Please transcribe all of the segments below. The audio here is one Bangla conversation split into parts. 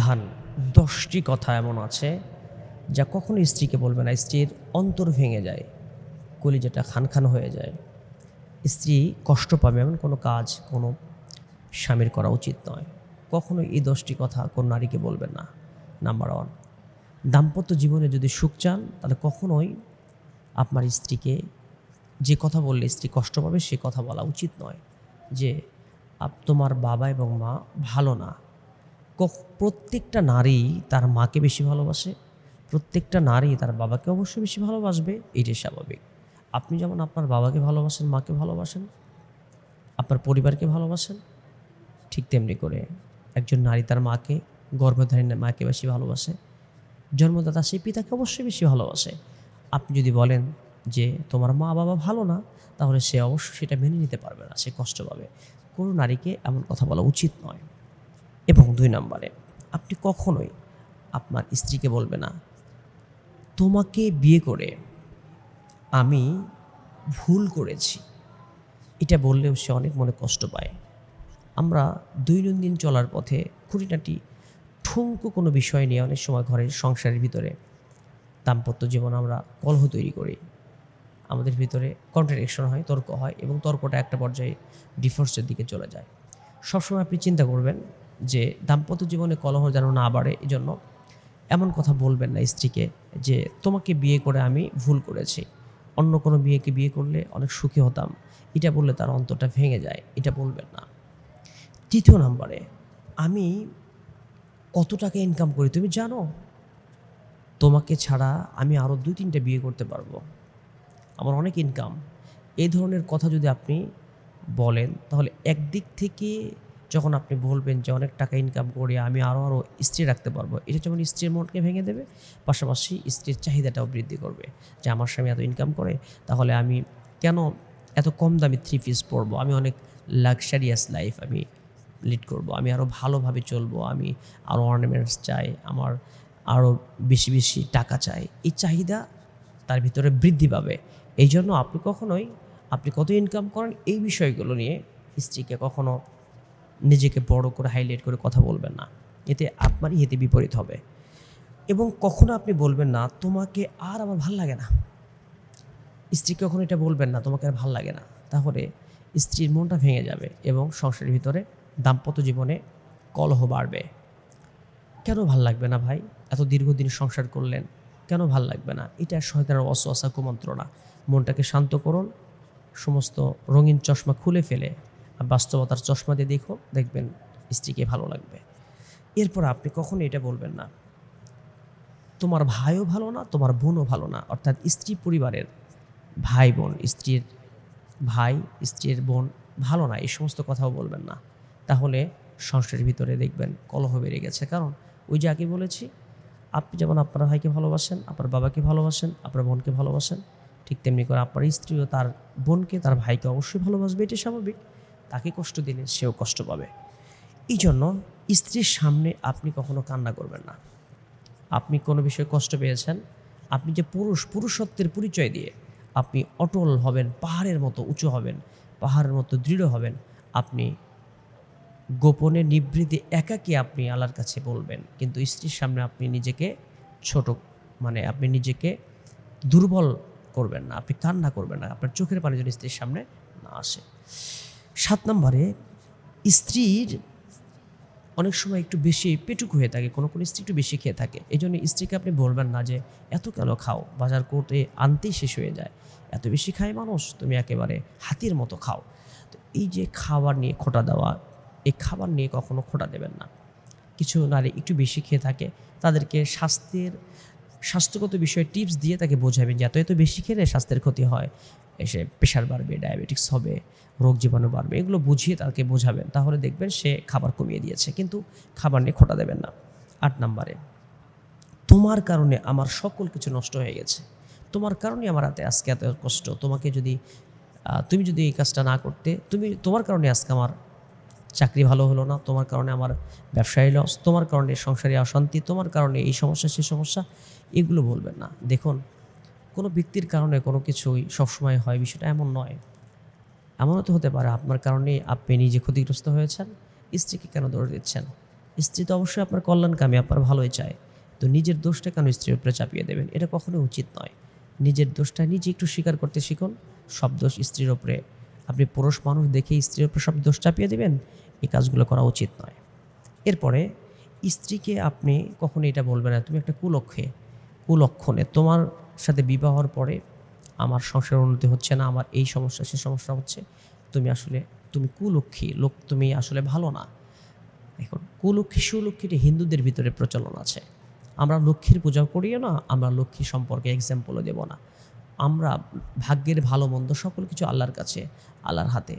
সাবধান দশটি কথা এমন আছে যা কখনো স্ত্রীকে বলবে না। স্ত্রীর অন্তর ভেঙে যায়, কলিজাটা খান খান হয়ে যায়। স্ত্রী কষ্ট পাবে এমন কোনো কাজ কোনো স্বামীর করা উচিত নয়। কখনো এই দশটি কথা কোন নারীকে বলবেন না। নাম্বার ওয়ান দাম্পত্য জীবনে যদি সুখ চান, তাহলে কখনোই আপনার স্ত্রীকে যে কথা বললে স্ত্রী কষ্ট পাবে সে কথা বলা উচিত নয় যে তোমার বাবা এবং মা ভালো না। প্রত্যেকটা নারী তার মাকে বেশি ভালোবাসে, প্রত্যেকটা নারী তার বাবাকে অবশ্যই বেশি ভালোবাসবে, এটাই স্বাভাবিক। আপনি যেমন আপনার বাবাকে ভালোবাসেন, মাকে ভালোবাসেন, আপনার পরিবারকে ভালোবাসেন, ঠিক তেমনি করে একজন নারী তার মাকে, গর্ভধারী মাকে বেশি ভালোবাসে, জন্মদাতা সেই পিতাকে অবশ্যই বেশি ভালোবাসে। আপনি যদি বলেন যে তোমার মা বাবা ভালো না, তাহলে সে অবশ্যই সেটা মেনে নিতে পারবে না, সে কষ্ট পাবে। কোনো নারীকে এমন কথা বলা উচিত নয়। এবং দুই নম্বরে, আপনি কখনোই আপনার স্ত্রীকে বলবে না, তোমাকে বিয়ে করে আমি ভুল করেছি। এটা বললেও সে অনেক মনে কষ্ট পায়। আমরা দৈনন্দিন চলার পথে খুঁটিনাটি ঠুমকো কোনো বিষয় নিয়ে অনেক সময় ঘরের সংসারের ভিতরে দাম্পত্য জীবন আমরা কলহ তৈরি করি। আমাদের ভিতরে কন্ট্রাডিকশন হয়, তর্ক হয় এবং তর্কটা একটা পর্যায়ে ডিফোর্সের দিকে চলে যায়। সবসময় আপনি চিন্তা করবেন যে দাম্পত্য জীবনে কলহ যেন না বাড়ে এই জন্য এমন কথা বলবেন না স্ত্রীকে যে, তোমাকে বিয়ে করে আমি ভুল করেছি। অন্য কোনো বিয়েকে বিয়ে করলে অনেক সুখী হতাম। এটা বললে তার অন্তরটা ভেঙে যায়। এটা বলবেন না। তৃতীয় নাম্বারে, আমি কত টাকা ইনকাম করি তুমি জানো? তোমাকে ছাড়া আমি আরও দুই তিনটে বিয়ে করতে পারব। আমার অনেক ইনকাম এই ধরনের কথা যদি আপনি বলেন, তাহলে একদিক থেকে যখন আপনি বলবেন যে অনেক টাকা ইনকাম করে আমি আরও আরও স্ত্রী রাখতে পারব, এটা যেমন স্ত্রীর মনকে ভেঙে দেবে, পাশাপাশি স্ত্রীর চাহিদাটাও বৃদ্ধি করবে যে আমার স্বামী এত ইনকাম করে, তাহলে আমি কেন এত কম দামি থ্রি পিস পরবো? আমি অনেক লাক্সারিয়াস লাইফ আমি লিড করব, আমি আরও ভালোভাবে চলবো, আমি আরও অর্নামেন্টস চাই, আমার আরও বেশি বেশি টাকা চাই, এই চাহিদা তার ভিতরে বৃদ্ধি পাবে। এই জন্য আপনি কখনোই, আপনি কত ইনকাম করেন এই বিষয়গুলো নিয়ে স্ত্রীকে কখনো নিজেকে বড় করে হাইলাইট করে কথা বলবেন না। এতে আপনারই এতে বিপরীত হবে। এবং কখনো আপনি বলবেন না, তোমাকে আর আমার ভালো লাগে না। স্ত্রীকে কখনো এটা বলবেন না, তোমাকে আর ভালো লাগে না। তাহলে স্ত্রীর মনটা ভেঙে যাবে এবং সংসারের ভিতরে দাম্পত্য জীবনে কলহ বাড়বে। কেন ভালো লাগবে না ভাই? এত দীর্ঘদিন সংসার করলেন, কেন ভালো লাগবে না? এটা শয়তানের অসহসা কুমন্ত্রণা মনটাকে শান্ত করুন, সমস্ত রঙিন চশমা খুলে ফেলে বাস্তবতার চশমা দিয়ে দেখো, দেখবেন স্ত্রীকে ভালো লাগবে। এরপর আপনি কখনো এটা বলবেন না। তোমার ভাইও ভালো না, তোমার বোনও ভালো না। অর্থাৎ স্ত্রী পরিবারের ভাই বোন, স্ত্রীর ভাই, স্ত্রীর বোন ভালো না, এই সমস্ত কথাও বলবেন না। তাহলে সংসারের ভিতরে দেখবেন কলহ বেড়ে গেছে। কারণ ওই যে আগে বলেছি, আপনি যেমন আপনার ভাইকে ভালোবাসেন, আপনার বাবাকে ভালোবাসেন, আপনার বোনকে ভালোবাসেন, ঠিক তেমনি করে আপনার স্ত্রীও তার বোনকে, তার ভাইকে অবশ্যই ভালোবাসবে এটি স্বাভাবিক। তাকে কষ্ট দিলে সেও কষ্ট পাবে। এই জন্য স্ত্রীর সামনে আপনি কখনো কান্না করবেন না। আপনি কোনো বিষয়ে কষ্ট পেয়েছেন? আপনি যে পুরুষ, পুরুষত্বের পরিচয় দিয়ে আপনি অটল হবেন, পাহাড়ের মতো উঁচু হবেন, পাহাড়ের মতো দৃঢ় হবেন, আপনি গোপনে নিবৃত্তি একাকে আপনি আল্লাহর কাছে বলবেন। কিন্তু স্ত্রীর সামনে আপনি নিজেকে ছোট মানে আপনি নিজেকে দুর্বল করবেন না, আপনি কান্না করবেন না। আপনার চোখের পানি যেন স্ত্রীর সামনে না আসে। সাত নম্বরে, স্ত্রীর অনেক সময় একটু বেশি পেটুক হয়ে থাকে, কোনো কোনো স্ত্রী একটু বেশি খেয়ে থাকে। এই জন্য স্ত্রীকে আপনি বলবেন না যে, এত কেন খাও? বাজার করতে আনতেই শেষ হয়ে যায়। এত বেশি খায় মানুষ, তুমি একেবারে হাতির মতো খাও। তো এই যে খাবার নিয়ে খোটা দেওয়া, এই খাবার নিয়ে কখনো খোটা দেবেন না। কিছু নারী একটু বেশি খেয়ে থাকে, তাদেরকে স্বাস্থ্যের, স্বাস্থ্যগত বিষয়ে টিপস দিয়ে তাকে বোঝাবেন যে, এত এত বেশি খেলে স্বাস্থ্যের ক্ষতি হয়। এসে প্রেশার বাড়বে ডায়াবেটিক্স হবে, রোগ জীবাণু বাড়বে, এগুলো বুঝিয়ে তাকে বোঝাবেন। তাহলে দেখবেন সে খাবার কমিয়ে দিয়েছে, কিন্তু খাবার নিয়ে খোটা দেবেন না। আট নম্বরে, তোমার কারণে আমার সকল কিছু নষ্ট হয়ে গেছে। তোমার কারণে আমার হাতে আজকে এত কষ্ট। তোমাকে যদি তুমি যদি এই কাজটা না করতে, তুমি, তোমার কারণে আজকে আমার চাকরি ভালো হলো না, তোমার কারণে আমার ব্যবসায়ী লস তোমার কারণে সংসারে অশান্তি, তোমার কারণে এই সমস্যা, সেই সমস্যা, এগুলো বলবেন না। দেখুন কোনো ব্যক্তির কারণে কোনো কিছুই সবসময় হয়, বিষয়টা এমন নয়। এমনও তো হতে পারে, আপনার কারণে আপনি নিজে ক্ষতিগ্রস্ত হয়েছেন, স্ত্রীকে কেন দৌড় দিচ্ছেন? স্ত্রী তো অবশ্যই আপনার কল্যাণকামী, আপনার ভালোই চায়। তো নিজের দোষটা কেন স্ত্রীর উপরে চাপিয়ে দেবেন? এটা কখনোই উচিত নয়। নিজের দোষটা নিজে একটু স্বীকার করতে শিখুন, সব দোষ স্ত্রীর ওপরে আপনি পুরুষ মানুষ দেখে স্ত্রীর উপরে সব দোষ চাপিয়ে দেবেন, এই কাজগুলো করা উচিত নয়। এরপরে, স্ত্রীকে আপনি কখনো এটা বলবেন না, তুমি একটা কুলক্ষে, কুলক্ষণে, তোমার সাথে বিবাহ হওয়ার পরে আমার সংসারের উন্নতি হচ্ছে না, আমার এই সমস্যা, সে সমস্যা হচ্ছে, তুমি আসলে, তুমি কুলক্ষী লোক তুমি আসলে ভালো না। এখন কুলক্ষী সুলক্ষীটি হিন্দুদের ভিতরে প্রচলন আছে। আমরা লক্ষ্মীর পূজা করিও না, আমরা লক্ষ্মী সম্পর্কে এক্সাম্পলও দেব না। আমরা ভাগ্যের ভালো, মন্দ সকল কিছু আল্লাহর কাছে, আল্লাহর হাতে।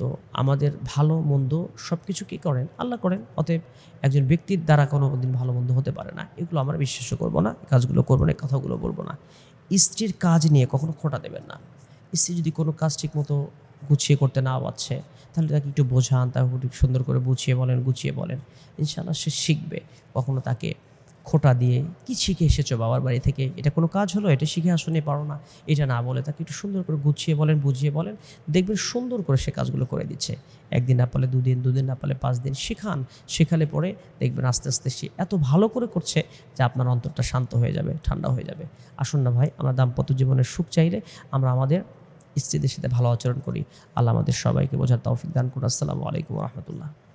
তো আমাদের ভালো, মন্দ সব কিছু কী করেন? আল্লাহ করেন। অতএব একজন ব্যক্তির দ্বারা কোনো দিন ভালো, মন্দ হতে পারে না। এগুলো আমরা বিশ্বাস করব না কাজগুলো করব না কথাগুলো বলব না। স্ত্রীর কাজ নিয়ে কখনো খোটা দেবেন না। স্ত্রী যদি কোনো কাজ ঠিকমতো গুছিয়ে করতে না পারছে, তাহলে তাকে একটু বোঝান তাকে সুন্দর করে বুঝিয়ে বলেন, গুছিয়ে বলেন। ইনশাআল্লাহ সে শিখবে। কখনো তাকে খোটা দিয়ে, কি শিখে এসেছ বাবার বাড়ি থেকে? এটা কোনো কাজ হলো? এটা শিখে আসনে? পারো না। এটা না বলে তাকে একটু সুন্দর করে গুছিয়ে বলেন, বুঝিয়ে বলেন। দেখবেন সুন্দর করে সে কাজগুলো করে দিচ্ছে। একদিন না পারলে দুদিন দুদিন না পারলে পাঁচ দিন শেখান। শেখালে পরে দেখবেন আস্তে আস্তে সে এত ভালো করে করছে যে আপনার অন্তরটা শান্ত হয়ে যাবে, ঠান্ডা হয়ে যাবে। আসুন না ভাই, আমরা দাম্পত্য জীবনের সুখ চাইলে আমরা আমাদের স্ত্রীদের সাথে ভালো আচরণ করি। আল্লাহ আমাদের সবাইকে বোঝার তৌফিক দান করুন। আসসালামু আলাইকুম রহমতুল্লাহ।